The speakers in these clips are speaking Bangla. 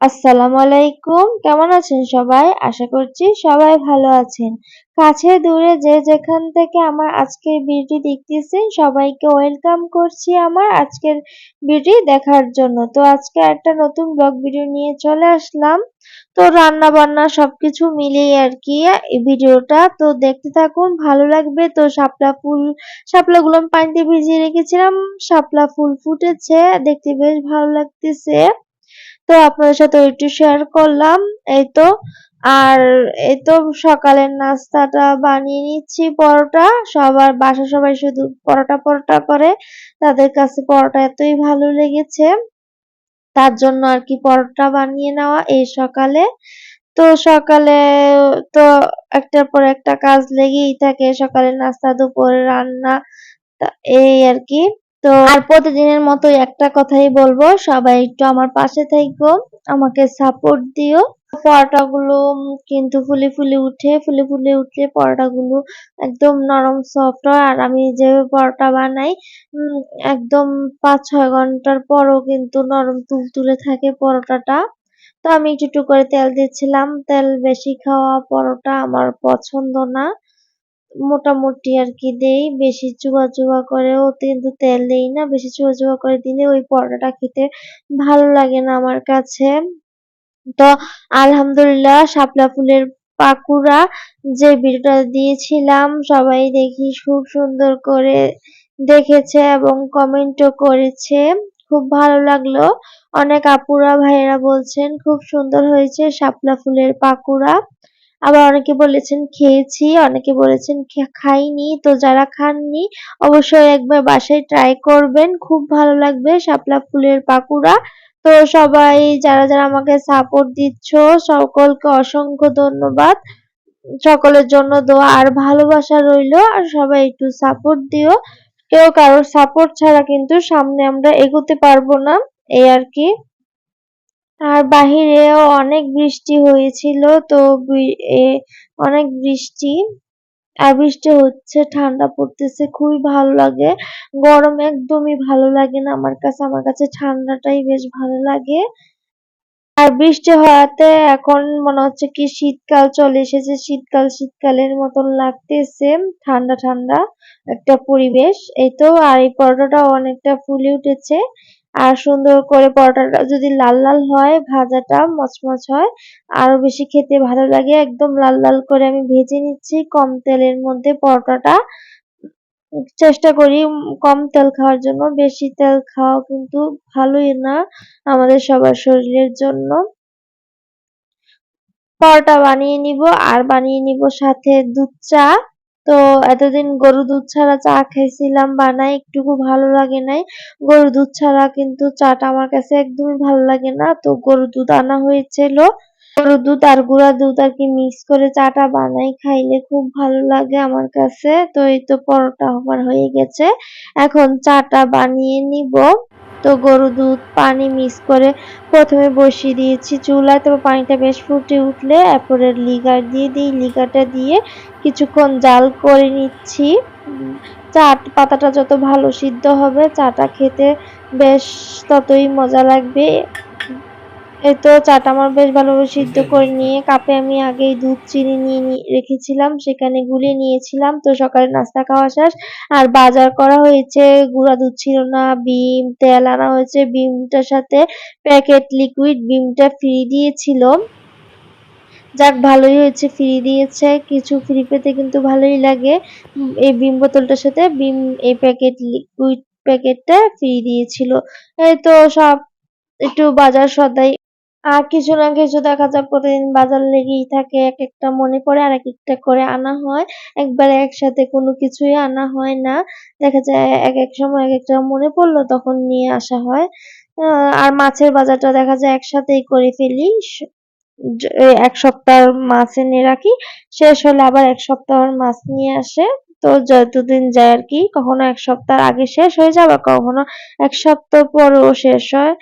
আসসালামু আলাইকুম। কেমন আছেন সবাই? আশা করছি সবাই ভালো আছেন। কাছে দূরে যে যেখান থেকে আমার আজকের ভিডিওটি দেখতেছেন, সবাইকে ওয়েলকাম করছি আমার আজকের ভিডিও দেখার জন্য। তো আজকে একটা নতুন ব্লগ ভিডিও নিয়ে চলে আসলাম। তো রান্না বান্না সবকিছু মিলিয়ে আর কি ভিডিওটা। তো দেখতে থাকুন, ভালো লাগবে। তো শাপলা ফুল, শাপলাগুলো পানিতে ভিজিয়ে রেখেছিলাম। শাপলা ফুল ফুটেছে, দেখতে বেশ ভালো লাগতেছে। তো আপনাদের সাথে একটু শেয়ার করলাম, এই তো। আর এই তো সকালের নাস্তাটা বানিয়ে নিচ্ছি পরোটা। সবার বাসা সবাই শুধু পরোটা পরোটা করে। তাদের কাছে পরোটা এতই ভালো লেগেছে। তার জন্য আর কি পরোটা বানিয়ে নেওয়া এই সকালে। তো সকালে তো একটার পর একটা কাজ লেগেই থাকে। সকালে নাস্তা দুপুরে রান্না এই আর কি। তো আর প্রতিদিনের মতো একটা কথাই বলব, সবাই একটু আমার পাশে থাকো আমাকে সাপোর্ট দিও। পরোটাগুলো কিন্তু ফুলে ফুলে উঠে, ফুলে ফুলে উঠলে পরোটাগুলো একদম নরম সফট হয়। আর আমি যেভাবে পরোটা বানাই একদম পাঁচ ছয় ঘণ্টার পরও কিন্তু নরম তুলতুলে থাকে পরোটাটা। তো আমি একটু একটু করে তেল দিচ্ছিলাম, তেল বেশি খাওয়া পরোটা আমার পছন্দ না। মোটামুটি আর কি দেই, বেশি চুয়া চুয়া করেও কিন্তু তেল দেই না, বেশি চুয়া চুয়া করে দিলে ওই পরোটাটা খেতে ভালো লাগে না আমার কাছে। তো আলহামদুলিল্লাহ শাপলা ফুলের পাকুড়া যে ভিডিওটা দিয়েছিলাম, সবাই দেখি খুব সুন্দর করে দেখেছে এবং কমেন্টও করেছে, খুব ভালো লাগল। অনেক আপুরা ভাইয়েরা বলছেন, খুব সুন্দর হয়েছে শাপলা ফুলের পাকুড়া। আবার অনেকে বলেছেন খেয়েছি, অনেকে বলেছেন খাইনি। তো যারা খাননি, অবশ্যই একবার বাসায় ট্রাই করবেন। খুব ভালো লাগবে শাপলা ফুলের পাকুড়া। তো সবাই যারা যারা আমাকে সাপোর্ট দিচ্ছ, সকলকে অসংখ্য ধন্যবাদ। সকলের জন্য দোয়া আর ভালোবাসা রইল। আর সবাই একটু সাপোর্ট দিও। কেউ কারোর সাপোর্ট ছাড়া কিন্তু সামনে আমরা এগোতে পারব না। এই আর কি। আর বাহিরেও অনেক বৃষ্টি হয়েছিল, তো অনেক বৃষ্টি আর বৃষ্টি হচ্ছে, ঠান্ডা পড়তেছে, খুবই ভালো লাগে। গরম একদমই ভালো লাগে না আমার কাছে আমার কাছে ঠান্ডাটাই বেশ ভালো লাগে। আর বৃষ্টি হওয়াতে এখন মনে হচ্ছে কি শীতকাল চলে এসেছে, শীতকাল শীতকালের মতন লাগতেছে, ঠান্ডা ঠান্ডা একটা পরিবেশ। এই তো, আর এই পরোটাটাও অনেকটা ফুলে উঠেছে। আর সুন্দর করে পরোটাটা যদি লাল লাল হয়, ভাজাটা মচমচ হয়, আরও বেশি খেতে ভালো লাগে। একদম লাল লাল করে আমি ভেজে নিচ্ছি। কম তেলের মধ্যে পরোটাটা। চেষ্টা করি কম তেল খাওয়ার জন্য। বেশি তেল খাওয়া কিন্তু ভালোই না আমাদের সবার শরীরের জন্য। পরোটা বানিয়ে নিব। আর বানিয়ে নিব সাথে দুধ চা। তো এতদিন গরু দুধ ছাড়া চা খাইছিলাম বানাই একটুকু ভালো লাগে নাই। গরু দুধ ছাড়া কিন্তু চাটা আমার কাছে একদমই ভালো লাগে না। তো গরু দুধ আনা হয়েছিল। গরু দুধ আর গুঁড়া দুধ আর কি মিক্স করে চাটা বানাই, খাইলে খুব ভালো লাগে আমার কাছে। তো এই তো পরোটা আমার হয়ে গেছে। এখন চাটা বানিয়ে নিব। তো গরু দুধ, পানি মিক্স করে প্রথমে বসিয়ে দিয়েছি চুলায়। তারপর পানিটা বেশ ফুটে উঠলে এরপরে লিগার দিয়ে দিই। লিগারটা দিয়ে কিছুক্ষণ জাল করে নিচ্ছি। চা পাতাটা যত ভালো সিদ্ধ হবে, চাটা খেতে বেশ ততই মজা লাগবে। এই তো চাটা আমার বেশ ভালোভাবে সিদ্ধ করে নিয়ে কাপে আমি আগেই দুধ চিনি নিয়ে রেখেছিলাম সেখানে গুলিয়ে নিয়েছিলাম। তো সকালে নাস্তা খাওয়া শেষ। আর বাজার করা হয়েছে গুঁড়া দুধ ছিল না বিম তেল আনা হয়েছে। বিমটার সাথে প্যাকেট লিকুইড বিমটা ফ্রি দিয়েছিল। যাক ভালোই হয়েছে ফ্রি দিয়েছে। কিছু ফ্রি পেতে কিন্তু ভালোই লাগে। এই বিম বোতলটার সাথে বিম এই প্যাকেট লিকুইড প্যাকেটটা ফ্রি দিয়েছিল। এই তো সব একটু বাজার সদাই আর কিছু না কিছু দেখা যায় প্রতিদিন বাজার লেগেই থাকে এক একটা মনে পড়ে আর এক একটা করে আনা হয়। একবারে একসাথে কোনো কিছুই আনা হয় না। দেখা যায় এক এক সময় এক একটা মনে পড়ল, তখন নিয়ে আসা হয়। আর মাছের বাজারটা দেখা যায় একসাথেই করে ফেলি। এক সপ্তাহ মাছ এনে রাখি, শেষ হলে আবার এক সপ্তাহের মাছ নিয়ে আসে। তো যতদিন যায় আর কি, কখনো এক সপ্তাহ আগে শেষ হয়ে যায়, আবার কখনো এক সপ্তাহ পরেও শেষ হয়।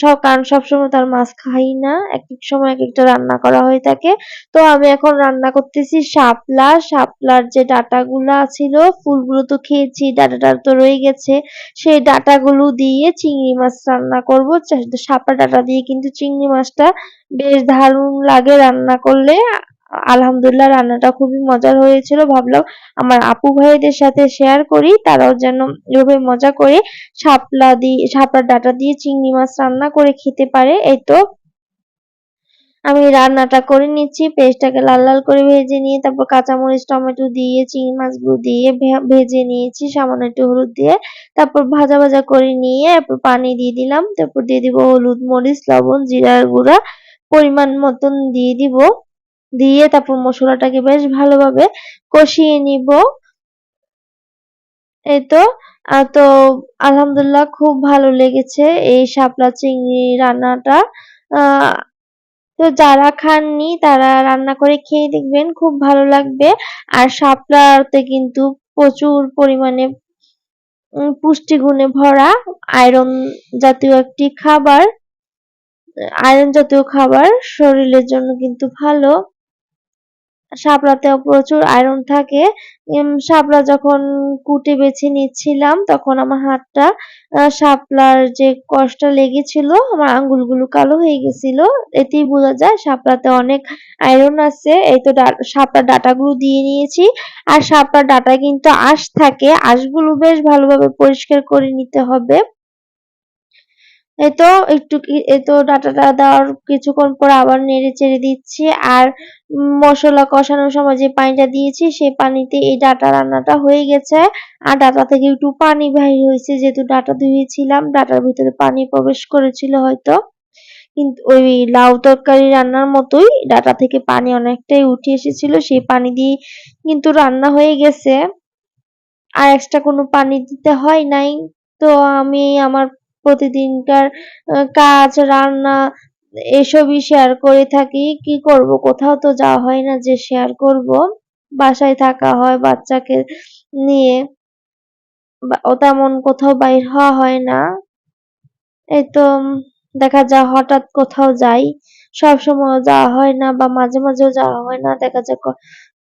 সব কারণ সবসময় তার মাছ খাই না। এক এক সময় এক একটা রান্না করা হয়ে থাকে। তো আমি এখন রান্না করতেছি শাপলা। শাপলার যে ডাটাগুলা ছিল, ফুলগুলো তো খেয়েছি, ডাটাটা তো রয়ে গেছে। সেই ডাটাগুলো দিয়ে চিংড়ি মাছ রান্না করব। শাপলা ডাটা দিয়ে কিন্তু চিংড়ি মাছটা বেশ দারুণ লাগে রান্না করলে। আলহামদুলিল্লাহ রান্নাটা খুবই মজার হয়েছিল। ভাবলাম আমার আপু ভাইদের সাথে শেয়ার করি, তারাও যেন এভাবে মজা করে শাপলা দিয়ে, শাপলার ডাটা দিয়ে চিংড়ি মাছ রান্না করে খেতে পারে। এই তো আমি রান্নাটা করে নিচ্ছি, পেস্টটাকে লাল লাল করে ভেজে নিয়ে তারপর কাঁচামরিচ, টমেটো দিয়ে, চিংড়ি মাছগুলো দিয়ে ভেজে নিয়েছি, সামান্য একটু হলুদ দিয়ে। তারপর ভাজা ভাজা করে নিয়ে তারপর পানি দিয়ে দিলাম, তারপর দিয়ে দিব হলুদ মরিচ, লবণ, জিরার গুঁড়া, পরিমাণ মতন দিয়ে দিব। দিয়ে তারপর মশলাটাকে বেশ ভালোভাবে কষিয়ে নিব। এই তো তো আলহামদুলিল্লাহ খুব ভালো লেগেছে এই শাপলা চিংড়ি রান্নাটা। তো যারা খাননি তারা রান্না করে খেয়ে দেখবেন, খুব ভালো লাগবে। আর শাপলাতে কিন্তু প্রচুর পরিমাণে পুষ্টিগুণে ভরা আয়রন জাতীয় একটি খাবার। আয়রন জাতীয় খাবার শরীরের জন্য কিন্তু ভালো। শাপলাতেও প্রচুর আয়রন থাকে। শাপলা যখন কুটে বেছে নিচ্ছিলাম, তখন আমার হাতটা শাপলার যে কষ্টটা লেগেছিল, আমার আঙ্গুলগুলো কালো হয়ে গেছিল। এতেই বোঝা যায় শাপলাতে অনেক আয়রন আছে। এই তো শাপলার ডাটাগুলো দিয়ে নিয়েছি। আর শাপলার ডাটা কিন্তু আঁশ থাকে। আঁশগুলো বেশ ভালোভাবে পরিষ্কার করে নিতে হবে। এই তো একটু এই তো ডাটাটা দেওয়ার কিছুক্ষণ পর আবার নেড়ে চেড়ে দিচ্ছি আর মশলা কষানোর সময় যে পানিটা দিয়েছি সেই পানিতে এই ডাটা রান্নাটা হয়ে গেছে। আর ডাটা থেকে একটু পানি বাহির হয়েছে, যেহেতু ডাটা ধুয়েছিলাম, ডাটার ভিতরে পানি প্রবেশ করেছিল হয়তো। কিন্তু ওই লাউ তরকারি রান্নার মতোই ডাটা থেকে পানি অনেকটাই উঠে এসেছিল, সেই পানি দিয়ে কিন্তু রান্না হয়ে গেছে। আর এক্সট্রা কোনো পানি দিতে হয় নাই, তো আমি আমার প্রতিদিনকার কাজ, রান্না এসবই শেয়ার করে থাকি। কি করব? কোথাও তো যাওয়া হয় না যে শেয়ার করব। বাসায় থাকা হয় বাচ্চাকে নিয়ে। ও তেমন কোথাও বাইর হওয়া হয় না। এই তো দেখা যায় হঠাৎ কোথাও যাই। সব সময় যাওয়া হয় না বা মাঝে মাঝেও যাওয়া হয় না। দেখা যায়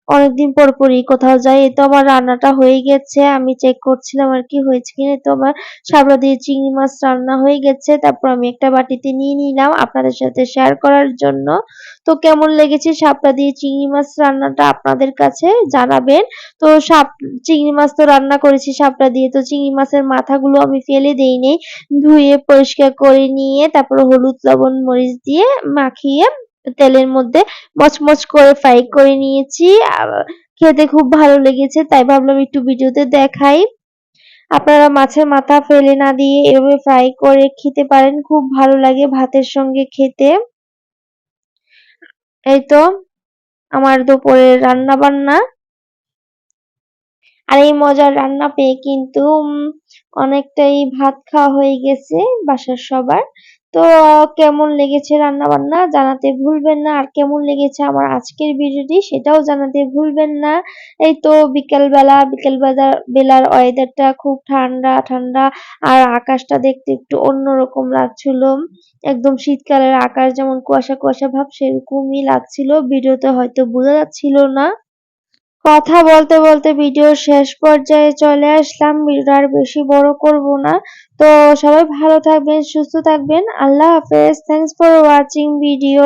অনেকদিন পর পরই কোথাও যাই, এই তো আমার রান্নাটা হয়ে গেছে। আমি চেক করছিলাম আর কি হয়েছে কিনা তো আমার সাবড়া দিয়ে চিংড়ি মাছ রান্না হয়ে গেছে। তারপর আমি একটা বাটিতে নিয়ে নিলাম আপনাদের সাথে শেয়ার করার জন্য। তো কেমন লেগেছে সাপড়া দিয়ে চিংড়ি মাছ রান্নাটা আপনাদের কাছে জানাবেন? তো সাপ চিংড়ি মাছ তো রান্না করেছি সাপড়া দিয়ে, তো চিংড়ি মাছের মাথাগুলো আমি ফেলে দেইনি। ধুয়ে পরিষ্কার করে নিয়ে তারপর হলুদ লবণ মরিচ দিয়ে মাখিয়ে তেলের মধ্যে মচমচ করে ফ্রাই করে নিয়েছি। খেতে খুব ভালো লেগেছে, তাই ভাবলাম একটু ভিডিওতে দেখাই। আপনারা মাছের মাথা ফেলে না দিয়ে এভাবে ফ্রাই করে খেতে পারেন, খুব ভালো লাগে ভাতের সঙ্গে খেতে। এই তো আমার দুপুরের রান্না বান্না আর এই মজার রান্না পেয়ে কিন্তু অনেকটাই ভাত খাওয়া হয়ে গেছে বাসার সবার। তো কেমন লেগেছে রান্না বান্না জানাতে ভুলবেন না। আর কেমন লেগেছে আমার আজকের ভিডিওটি সেটাও জানাতে ভুলবেন না। এই তো বিকেল বেলা বিকেল বেলা বেলার ওয়েদারটা খুব ঠান্ডা ঠান্ডা, আর আকাশটা দেখতে একটু অন্যরকম লাগছিল। একদম শীতকালের আকাশ যেমন কুয়াশা কুয়াশা ভাব, সেরকমই লাগছিল। ভিডিওতে হয়তো বোঝা যাচ্ছিল না। কথা বলতে বলতে ভিডিও শেষ পর্যায়ে চলে আসলাম। ভিডিওটা আর বেশি বড় করব না। তো সবাই ভালো থাকবেন, সুস্থ থাকবেন। আল্লাহ হাফেজ। Thanks for watching video